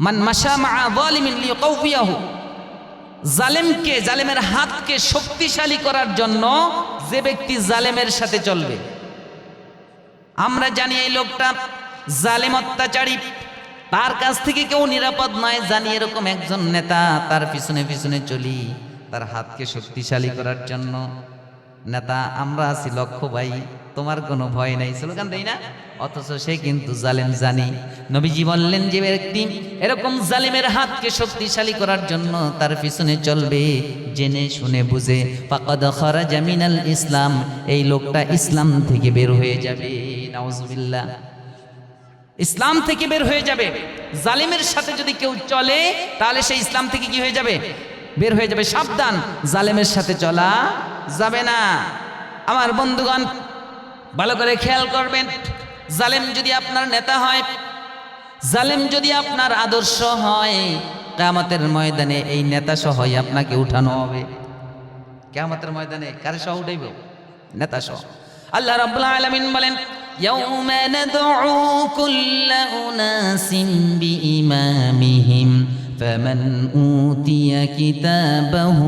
মান মাশা মা জালেমকে, জালেমের হাতকে শক্তিশালী করার জন্য যে ব্যক্তি জালেমের সাথে চলবে। আমরা জানি এই লোকটা জালেম অত্যাচারী। তার কাছ থেকে কেউ নিরাপদ নয়। জানি এরকম একজন নেতা তার পিছনে পিছনে চলি, তার হাতকে শক্তিশালী করার জন্য। নেতা, আমরা আছি লক্ষ্য ভাই। তোমার কোনো ভয় নাই, স্লোগান দেই না। অথচ সে কিন্তু জালেম জানি। নবীজি বললেন, যে ব্যক্তি এরকম জালিমের হাতকে শক্তিশালী করার জন্য তার পিছনে চলবে, জেনে শুনে বুঝে, ফাকাদ খারাজা মিনাল ইসলাম এই লোকটা ইসলাম থেকে বের হয়ে যাবে। নাউজুবিল্লাহ। ইসলাম থেকে বের হয়ে যাবে। জালিমের সাথে যদি কেউ চলে, তাহলে সে ইসলাম থেকে কি হয়ে যাবে? বের হয়ে যাবে। সাবধান, জালেমের সাথে চলা যাবে না। আমার বন্ধুগণ ভালো করে খেয়াল করবেন জালেম যদি আপনার নেতা হয় জালেম যদি আপনার আদর্শ হয় কামাতের ময়দানে এই নেতা সহই আপনাকে উঠানো হবে কেয়ামতের ময়দানে কারে সহ উঠাইব নেতা সহ আল্লাহ রাব্বুল আলামিন বলেন يوم ندعو كل أناس بإمامهم فمن أوتي كتابه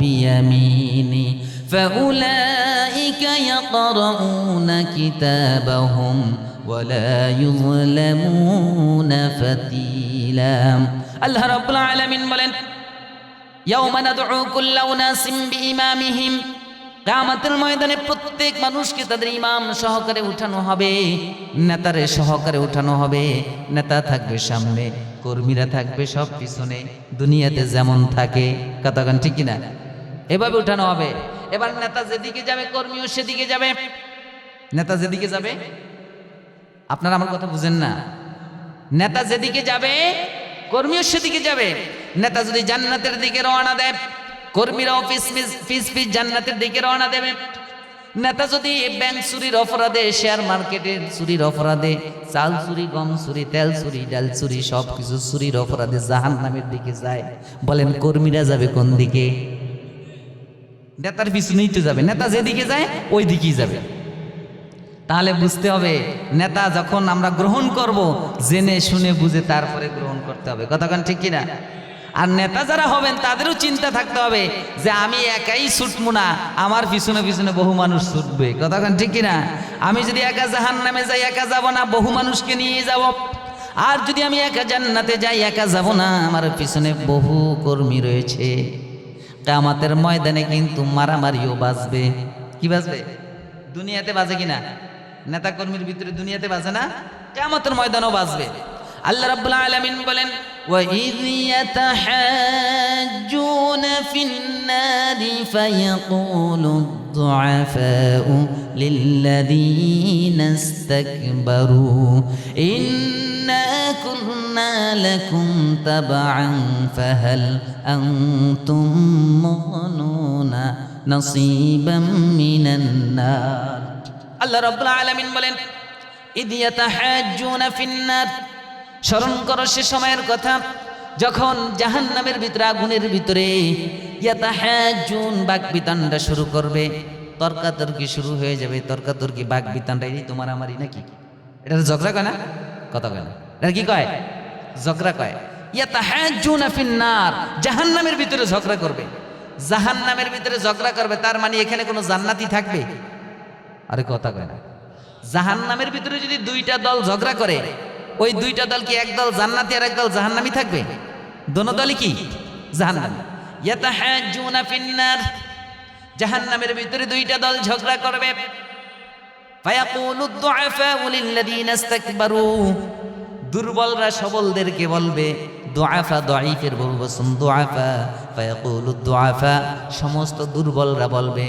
بيمينه فأولئك يقرؤون كتابهم ولا يظلمون فتيلا الله رب العالمين বলেন يوم ندعو كل أناس بإمامهم কামাতের ময়দানে প্রত্যেক মানুষকে তাদের ইমাম সহকারে উঠানো হবে নেতারে সহকারে উঠানো হবে নেতা থাকবে সামনে কর্মীরা থাকবে সব পিছনে দুনিয়াতে যেমন থাকে কতক্ষণ ঠিক কিনা এভাবে উঠানো হবে এবার নেতা যেদিকে যাবে, কর্মীও সেদিকে যাবে। নেতা যেদিকে যাবে? আপনারা আমার কথা বুঝেন না। নেতা যেদিকে যাবে, কর্মীও সেদিকে যাবে। নেতা যদি জান্নাতের দিকে রওনা দেয়, কর্মীরা অফিস ফিস ফিস জান্নাতের দিকে রওনা দেবে। নেতা যদি ব্যাংক চুরির অপরাধে, শেয়ার মার্কেটের চুরির অপরাধে, চাল চুরি, গম চুরি, তেল চুরি, ডাল চুরি সব কিছু চুরির অপরাধে জাহান নামের দিকে যায়। বলেন, কর্মীরা যাবে কোন দিকে? নেতার পিছনেই তো যাবে, নেতা যেদিকে যায় ওই দিকেই যাবে। তাহলে বুঝতে হবে, নেতা যখন আমরা গ্রহণ করব, জেনে শুনে বুঝে তারপরে গ্রহণ করতে হবে। কতক্ষণ ঠিক কিনা? আর নেতা যারা হবেন, তাদেরও চিন্তা থাকতে হবে যে আমি একাই ছুটবো না, আমার পিছনে পিছনে বহু মানুষ ছুটবে। কতক্ষণ ঠিক কিনা? আমি যদি একা জাহান নামে যাই, একা যাব না, বহু মানুষকে নিয়ে যাব। আর যদি আমি একা জান্নাতে যাই, একা যাব না, আমার পিছনে বহু কর্মী রয়েছে। কামাতের ময়দানে কিন্তু মারামারিও বাজবে কি বাজবে দুনিয়াতে বাজে কিনা নেতা কর্মীর ভিতরে দুনিয়াতে বাজে না কামাতের ময়দানও বাজবে আল্লাহ রাব্বুল আলামিন বলেন وَإِذْ يَتَحَاجُّونَ فِي النَّارِ فَيَقُولُ الضُّعَفَاءُ لِلَّذِينَ اسْتَكْبَرُوا إِنَّا كُنَّا لَكُمْ تَبَعًا فَهَلْ أَنْتُمْ مُغْنُونَ نَصِيبًا مِنَ النَّارِ আল্লাহ রাব্বুল আলামিন বলেন ইদ ইয়াতাহাজ্জুনা ফিন্নার স্মরণ করো সে সময়ের কথা যখন জাহান্নামের ভিতরে আগুনের ভিতরে ইয়াতাহাজ্জুন বাক বিতানটা শুরু করবে তর্কাতর্কি শুরু হয়ে যাবে তর্কাতর্কি বাক বিতানটা তোমার আমারই নাকি? এটা ঝগড়া কয় না? কথা কয় না। এটা কি কয়? ঝগড়া কয়। জাহান্নামের ভিতরে ঝগড়া করবে। জাহান্নামের ভিতরে ঝগড়া করবে, তার মানে এখানে কোনো জান্নাতি থাকবে? আরে কথা কয় না। জাহান নামের ভিতরে যদি দুইটা দল ঝগড়া করে, ওই দুইটা দল কি একদল জান্নাতি আর একদল জাহান্নামি থাকবে? দোনো দলই কি? জাহান্নামি। ইয়াতাহাজ্জুনা ফিন্নার জাহান্নামের ভিতরে দুইটা দল ঝগড়া করবে। দুর্বলরা সবলদেরকে বলবে, দুআফা দাঈফের বলব সুন দুআফা। ফায়াকুলু দুআফা সমস্ত দুর্বলরা বলবে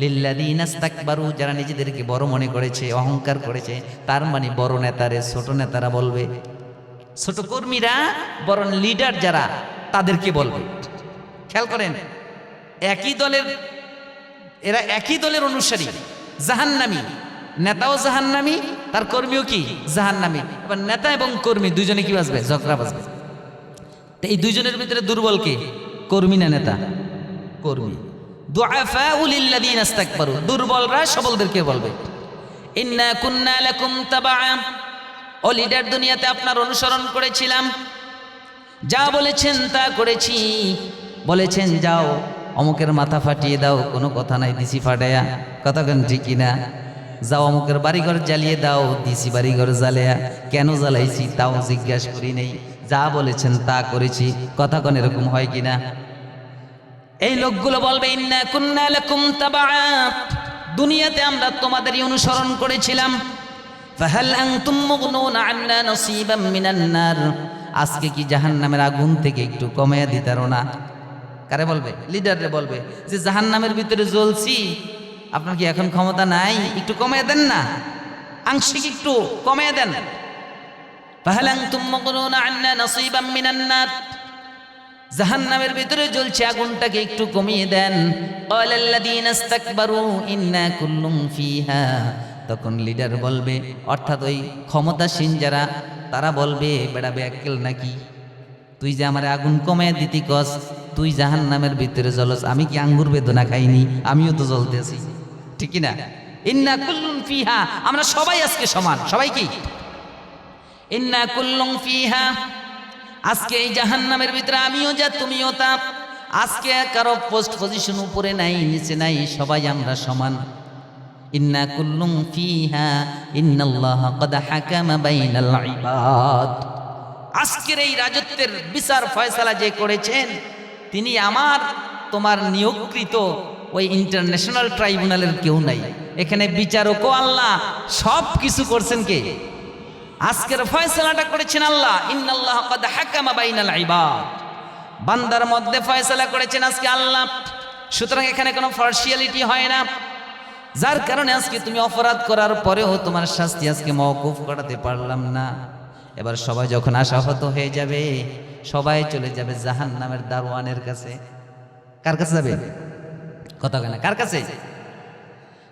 লিল্লাদিন আস্তাকবারু যারা নিজেদেরকে বড় মনে করেছে, অহংকার করেছে, তার মানে বড় নেতারে, ছোট নেতারা বলবে। ছোট কর্মীরা, বরং লিডার যারা, তাদেরকে বলবে। খেয়াল করেন, একই দলের এরা একই দলের অনুসারী। জাহান্নামী। নেতাও জাহান্নামী, তার কর্মীও কি? জাহান্নামী। এবার নেতা এবং কর্মী দুজনে কি বাজবে ঝগড়া বাজবে তো এই দুইজনের ভিতরে দুর্বল কে? কর্মী না নেতা? কর্মী। দুর্বলরা সবলদেরকে বলবে দুনিয়াতে আপনার অনুসরণ করেছিলাম। যা বলেছেন তা করেছি। বলেছেন যাও অমুকের মাথা ফাটিয়ে দাও, কোনো কথা নাই, দিছি ফাটায়া। কথা কেন ঠিকই না যাও অমুকের বাড়িঘর জ্বালিয়ে দাও, দিছি বাড়িঘর জ্বালিয়া। কেন জ্বালাইছি তাও জিজ্ঞাসা করি নেই। যা বলেছেন তা করেছি, কথা এরকম হয় কিনা? এই লোকগুলো বলবে, ইন্না কুন্না লাকুম তাবা দুনিয়াতে আমরা তোমাদেরই অনুসরণ করেছিলাম। ফাহাল আনতুম মুগনুনা আন্না নসিবাম মিনান নার। আজকে কি জাহান্নামের আগুন থেকে একটু কমাইয়া দিতারো না? কারে বলবে? লিডাররে বলবে যে, জাহান্নামের ভিতরে জ্বলছি, আপনার কি এখন ক্ষমতা নাই? একটু কমিয়ে দেন না। আংশিক একটু কমিয়ে দেন। নার? জাহান্নামের ভিতরে জ্বলছে আগুনটাকে একটু কমিয়ে দেন। তখন লিডার বলবে, অর্থাৎ ওই ক্ষমতাসীন যারা, তারা বলবে, বেড়াবে ব্যাকেল নাকি? তুই যে আমার আগুন কমায় দিতি কস, তুই জাহান্নামের ভিতরে জ্বলস, আমি কি আঙ্গুর বেদনা খাইনি? আমিও তো জ্বলতেছি ঠিক না ইন্না কুল্লুম ফিহা, আমরা সবাই আজকে সমান। সবাই কি? ইন্না কুল্লুম ফিহা, আজকে এই জাহান্নামের ভিতরে আমিও যা, তুমিও তা। আজকে কারও পোস্ট পজিশন উপরে নাই, নিচে নাই, সবাই আমরা সমান। ইন্না কুল্লুম ফিহা, ইন্নাল্লাহ কদ হাকামা বাইনাল ইবাদ। আজকের এই রাজত্বের বিচার ফয়সালা যে করেছেন, তিনি আমার, তোমার নিয়োগকৃত ওই ইন্টারন্যাশনাল ট্রাইব্যুনালের কেউ নাই। এখানে বিচারকও আল্লাহ, সব কিছু করছেন কে? আজকের ফয়সালাটা করেছেন আল্লাহ। বান্দার মধ্যে ফয়সালা করেছেন আজকে আল্লাহ। সুতরাং এখানে কোনো ফার্সিয়ালিটি হয় না। যার কারণে আজকে তুমি অপরাধ করার পরেও তোমার শাস্তি আজকে মওকুফ করাতে পারলাম না। এবার সবাই যখন আশাহত হয়ে যাবে সবাই চলে যাবে জাহান নামের দারোয়ানের কাছে কার কাছে যাবে কথা কেনা কার কাছে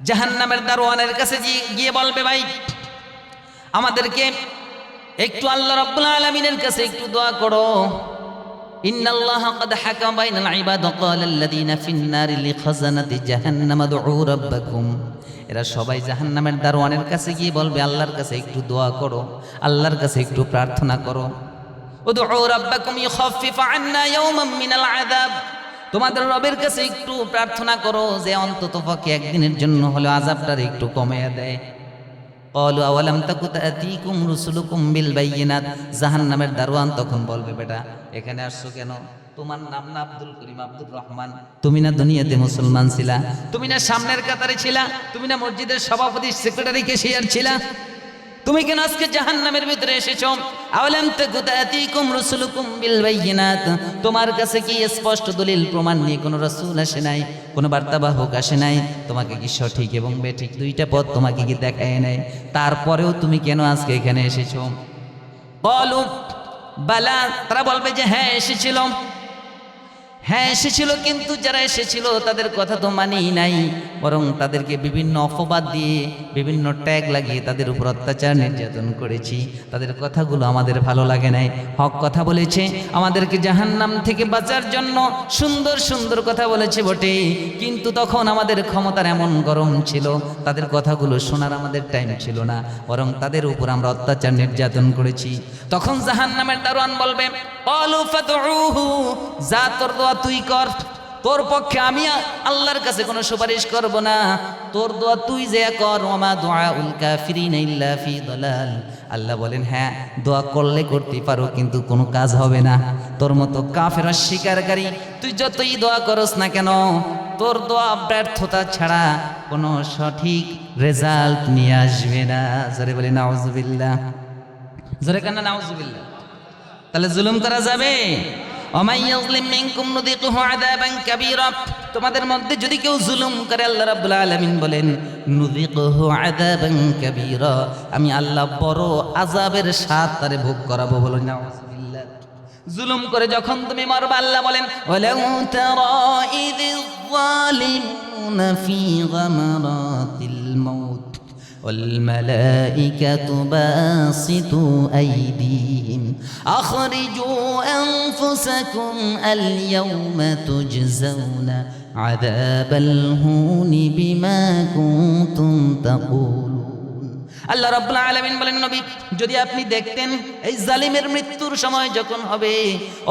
জাহান নামের দারোয়ানের কাছে গিয়ে- গিয়ে বলবে ভাই আমাদেরকে একটু আল্লাহ রাব্বুল আলামিনের কাছে একটু দোয়া করো ইন্নাল্লাহ قد حكم بين العباد وقال الذين في النار لخزنة جهنم ادعوا ربكم এরা সবাই জাহান্নামের দারোয়ানের কাছে গিয়ে বলবে, আল্লাহর কাছে একটু দোয়া করো, আল্লাহর কাছে একটু প্রার্থনা করো। তোমাদের রবের কাছে একটু প্রার্থনা করো যে অন্তত পক্ষে একদিনের জন্য হলো আজাবটার একটু কমিয়ে দেয়। জাহান নামের জাহান্নামের দারোয়ান তখন বলবে, বেটা, এখানে আসছো কেন? তোমার নাম না আব্দুল করিম, আব্দুর রহমান। তুমি না দুনিয়াতে মুসলমান ছিলা? তুমি না সামনের কাতারে ছিলা? তুমি না মসজিদের সভাপতি সেক্রেটারি কেশিয়ার ছিলা? তুমি কেন আজকে জাহান্নামের ভিতরে এসেছ? আওয়ালাম তাকু তাতিকুম রুসুলুকুম বিল বাইয়িনাত। তোমার কাছে কি স্পষ্ট দলিল, প্রমাণ নিয়ে কোনো রাসূল আসে নাই? কোনো বার্তাবাহক আসে নাই? তোমাকে কি সঠিক এবং বেঠিক দুইটা পথ তোমাকে কি দেখায় নাই? তারপরেও তুমি কেন আজকে এখানে এসেছ? বলো, বালা, তারা বলবে যে হ্যাঁ এসেছিল হ্যাঁ এসেছিল কিন্তু যারা এসেছিল তাদের কথা তো মানেই নাই। বরং তাদেরকে বিভিন্ন অপবাদ দিয়ে, বিভিন্ন ট্যাগ লাগিয়ে তাদের উপর অত্যাচার নির্যাতন করেছি। তাদের কথাগুলো আমাদের ভালো লাগে নাই। হক কথা বলেছে, আমাদেরকে জাহান্নাম থেকে বাঁচার জন্য সুন্দর সুন্দর কথা বলেছে বটে। কিন্তু তখন আমাদের ক্ষমতার এমন গরম ছিল, তাদের কথাগুলো শোনার আমাদের টাইম ছিল না। বরং তাদের উপর আমরা অত্যাচার নির্যাতন করেছি। তখন জাহান্নামের দারোয়ান বলবে তুই কর। তোর পক্ষে আমি আল্লাহর কাছে কোনো সুপারিশ করব না। তোর দোয়া তুই যে কর। ওমা দোয়া উল্কা কাফিরিন ইল্লা ফি দলাল। আল্লাহ বলেন হ্যাঁ দোয়া করলে করতে পারো, কিন্তু কোনো কাজ হবে না। তোর মতো কাফের অস্বীকারী তুই যতই দোয়া করস না কেন, তোর দোয়া ব্যর্থতা ছাড়া কোনো সঠিক রেজাল্ট নিয়ে আসবে না। জোরে বলি নাউজুবিল্লাহ। জোরে কান্না নাউজুবিল্লাহ? তাহলে জুলুম করা যাবে? তোমাদের মধ্যে যদি কেউ জুলুম করে, আল্লাহ রাব্বুল আলামিন বলেন আমি আল্লাহ বড় আজাবের স্বাদ তারে ভোগ করাবো বলো নাউজুবিল্লাহ জুলুম করে যখন তুমি মারবা, আল্লাহ বলেন, ওয়ালাউ তারা ইযিল যালিমুনা ফি গামারাতিল মাউত والملائكة باسطوا أيديهم. أخرجوا أنفسكم اليوم تجزون عذاب الهون بما كنتم تقولون আল্লাহ রাব্বুল আলামিন বলেন, নবী, যদি আপনি দেখতেন এই জালিমের মৃত্যুর সময় যখন হবে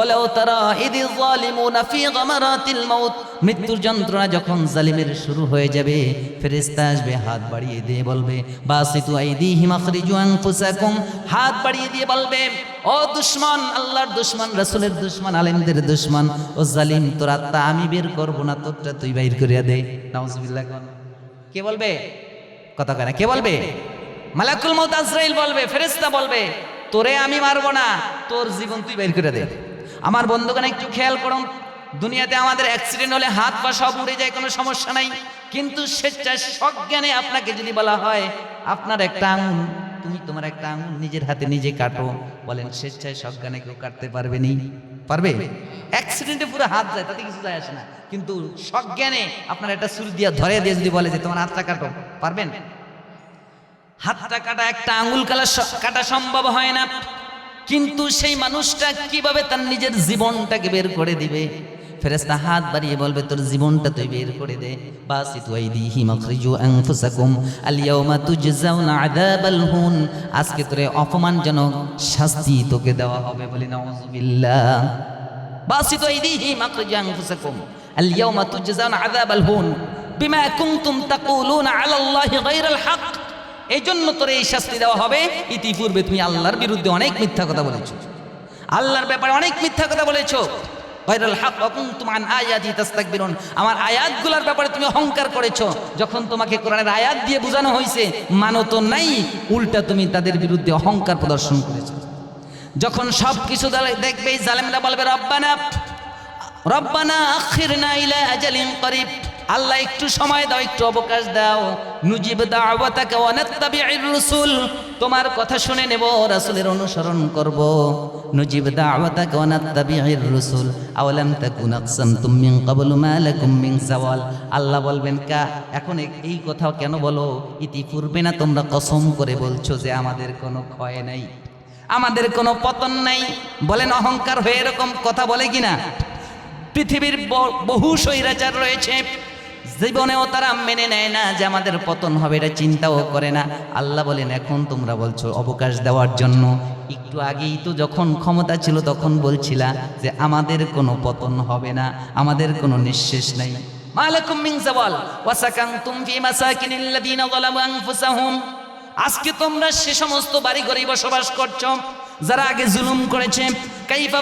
ওলাও তারা ইদি যালিমুনা ফি গামারাতিল মাউত, মৃত্যুর যন্ত্রণা যখন জালিমের শুরু হয়ে যাবে, ফেরেশতা আসবে, হাত বাড়িয়ে দিয়ে বলবে, বাসিতু আইদিহিম আখরিজু আনফুসাকুম, হাত বাড়িয়ে দিয়ে বলবে, ও দুশমন, আল্লাহর দুশমন, রাসূলের দুশমন, আলেমদের দুশমন, ও জালিম, তোর আত্মা আমি বের করব না, তোরটা তুই বাইর করিয়া দে। নাউজুবিল্লাহ, কে বলবে? কথা কয় না, কে বলবে? মালাকুল মৌত আজরাইল বলবে, ফেরেশতা বলবে, তোরে আমি মারবো না, তোর জীবন তুই বের করে দে। আমার বন্ধুগণ, একটু খেয়াল করুন, দুনিয়াতে আমাদের অ্যাক্সিডেন্ট হলে হাত পা সব উড়ে যায়, কোনো সমস্যা নাই। কিন্তু স্বেচ্ছায় সজ্ঞানে আপনাকে যদি বলা হয়, আপনার একটা আঙুল, তুমি তোমার একটা আঙুল নিজের হাতে নিজে কাটো। বলেন স্বেচ্ছায় সজ্ঞানে কেউ কাটতে পারবে নি? পারবে? অ্যাক্সিডেন্টে পুরো হাত যায়, তাতে কিছু যায় আসে না। কিন্তু সজ্ঞানে আপনার একটা সুর দিয়া ধরে দিয়ে যদি বলে যে, তোমার হাতটা কাটো। পারবেন? হাতটা কাটা একটা আঙুল কালা কাটা সম্ভব হয় না। কিন্তু সেই মানুষটা কীভাবে তার নিজের জীবনটাকে বের করে দিবে? ফেরেশতা হাত বাড়িয়ে বলবে, তোর জীবনটা তুই বের করে দে। বাসিতু আইদিহিম আখরিজু আনফুসাকুম। আল-ইয়াওমা তুজজাউনা আযাবাল হুন। আজকে তোরে অপমানজনক শাস্তি তোকে দেওয়া হবে বলি নাউযুবিল্লাহ বাসিতু আইদিহিম আখরিজু আনফুসাকুম। আল-ইয়াওমা তুজজাউনা আযাবাল হুন। বিমা কুনতুম তাকুলুনা আলা আল্লাহি গায়রাল হক। এই জন্য তোর এই শাস্তি দেওয়া হবে। ইতিপূর্বে তুমি আল্লাহর বিরুদ্ধে অনেক মিথ্যা কথা বলেছ। আল্লাহর ব্যাপারে অনেক মিথ্যা কথা বলেছ। গায়রাল হক আমার আয়াতগুলোর ব্যাপারে তুমি অহংকার করেছ। যখন তোমাকে কোরআনের আয়াত দিয়ে বোঝানো হয়েছে মানো তো নাই, উল্টা তুমি তাদের বিরুদ্ধে অহংকার প্রদর্শন করেছ। যখন সব কিছু দেখবে জালেমরা বলবে, রব্বানা রব্বানা আখিরনা ইলা আজালিন করিব। আল্লাহ একটু সময় দাও, একটু অবকাশ দাও। নুজিব দাওয়াতাকা ওয়া নাত্তাবিউর রাসূল। তোমার কথা শুনে নেব, রাসূলের অনুসরণ করব। নুজিব দাওয়াতাকা ওয়া নাত্তাবিউর রাসূল। আওয়ালাম তাকুন আকসামতুম মিন ক্বাবলু মা লাকুম মিন জাওয়াল আল্লাহ বলবেন, কা, এখন এই কথা কেন বলো? ইতিপূর্বে না তোমরা কসম করে বলছো যে আমাদের কোনো ক্ষয় নাই। আমাদের কোনো পতন নাই। বলেন, অহংকার হয়ে এরকম কথা বলে কিনা পৃথিবীর বহু স্বৈরাচার রয়েছে। জীবনেও তারা মেনে নেয় না যে আমাদের পতন হবে, এটা চিন্তাও করে না। আল্লাহ বলেন, এখন তোমরা বলছো অবকাশ দেওয়ার জন্য। একটু আগেই তো যখন ক্ষমতা ছিল, তখন বলছিলা যে আমাদের কোনো পতন হবে না, আমাদের কোনো নিঃশেষ নাই। মালাকুম মিন জাওয়াল, ওয়াসাকানতুম ফি মাসাকিনিল্লাযিনা যালামু আনফুসাহুম। আজকে তোমরা সে সমস্ত বাড়ি ঘরে বসবাস করছ। যারা আগে জুলুম করেছে, কাইফা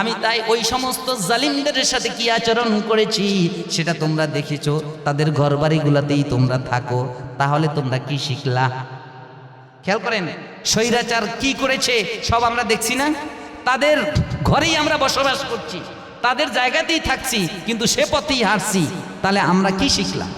আমি তাই ওই সমস্ত জালিমদের সাথে কি আচরণ করেছি, সেটা তোমরা দেখেছ, তাদের ঘর বাড়িগুলোতেই তোমরা থাকো, তাহলে তোমরা কি শিখলা? খেয়াল করেন, স্বৈরাচার কি করেছে, সব আমরা দেখছি না? তাদের ঘরেই আমরা বসবাস করছি, তাদের জায়গাতেই থাকছি, কিন্তু সে পথেই হারছি তাহলে আমরা কি শিখলাম?